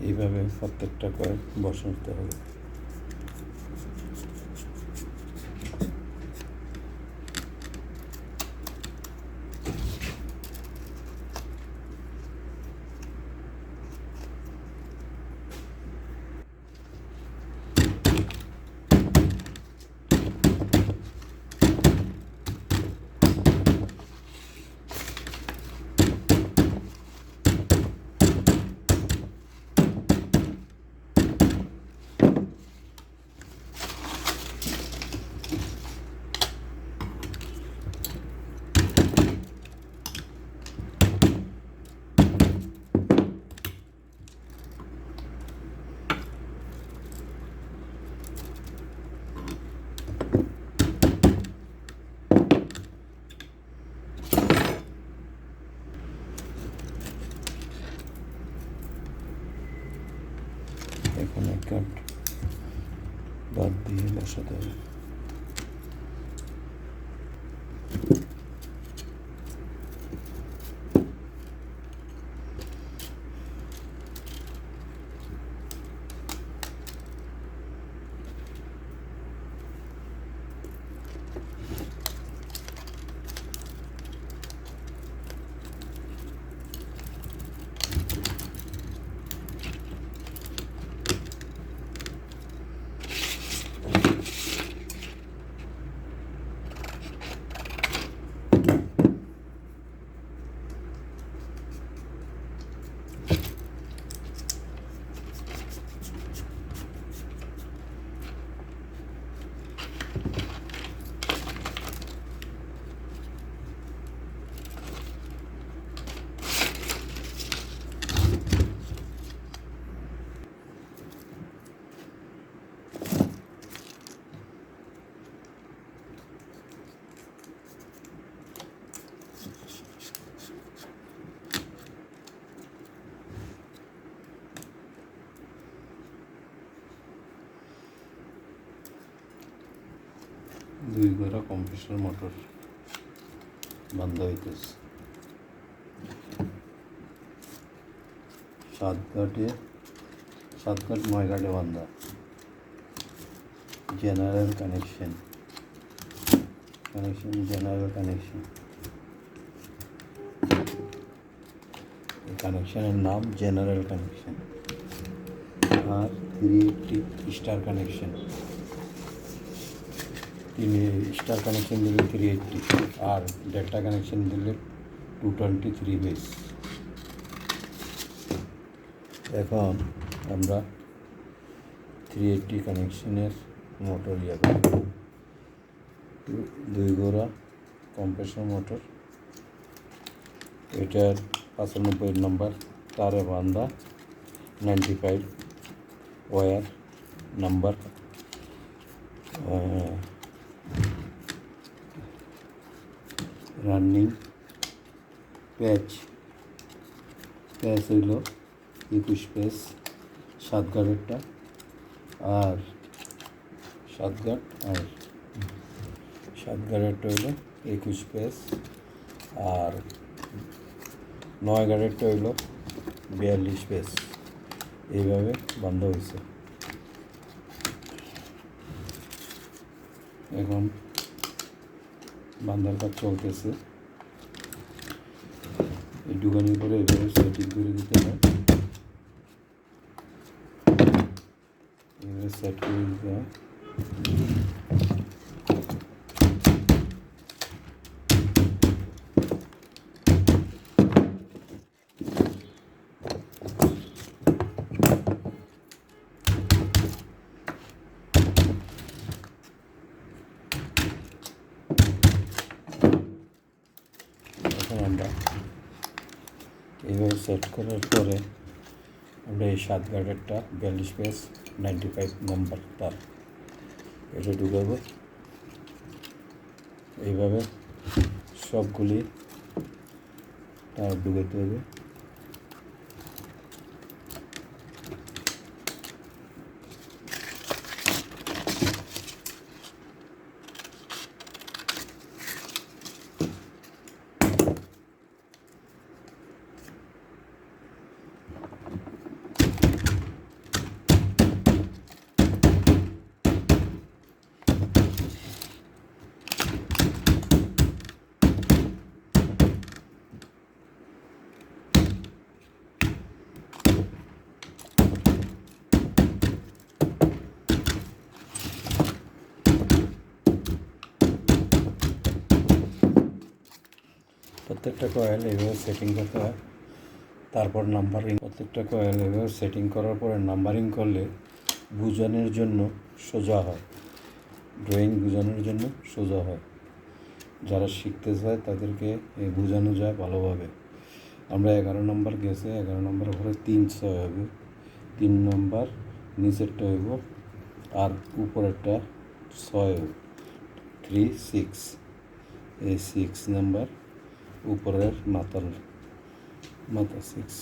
এইভাবে প্রত্যেকটা কয়েক বসাতে হবে। Bootcamp. Ben değil aşağıda. দুই ঘোড়া কম্প্রেসর মোটর বান্ধা হইতেছে। সাত ঘাটে, সাত ঘাট, নয় ঘাটে বান্ধা। General connection connection general connection কানেকশনের নাম জেনারেল কানেকশন আর থ্রি স্টার কানেকশন তিনি স্টার কানেকশন দিলে থ্রি এইটটি আর ডেল্টা কানেকশন দিলে টু টোয়েন্টি থ্রি বেস এখন আমরা থ্রি এইটটি কানেকশনের মোটর ইয়ে করব। দু- দুই গোড়া কম্প্রেসর মোটর এটার পঁচানব্বই নম্বর তারে বান্ধা ninety five wire number running প্যাচ প্যাচ হইল একুশ প্যাচ সাত গাড়েরটা আর সাত গাট আর সাত গাড়েরটা হইল একুশ প্যাচ আর নয় গাড়েরটা হইল বিয়াল্লিশ প্যাচ এইভাবে বন্ধ হয়েছে এখন বান্ধার কাজ চলতেছে। এই ডুগানির পরে এভাবে সেটিং করে দিতে হয়। এভাবে সেট করে দিতে হয় এখন আমরা এইভাবে সেট করার পরে আমরা এই সাত গার্ডেরটা বিয়াল্লিশ পেজ নাইনটি ফাইভ নম্বর তার এটা ঢুকাবো। এইভাবে সবগুলি ঢুকাতে হবে। প্রত্যেকটা কয়েল এইভাবে সেটিং করতে হয়। তারপর নাম্বারিং প্রত্যেকটা কয়েল এভাবে সেটিং করার পরে নাম্বারিং করলে বোঝানোর জন্য সোজা হয়। ড্রয়িং বোঝানোর জন্য সোজা হয়। যারা শিখতে চায় তাদেরকে বোঝানো যায় ভালোভাবে। আমরা এগারো নম্বর গেছে, এগারো নম্বর ঘরে তিন ছয় হবে। তিন নম্বর নিচেরটা হইব আর উপরেরটা ছয় থ্রি সিক্স এই সিক্স নাম্বার উপরের মাথার মাথা সিক্স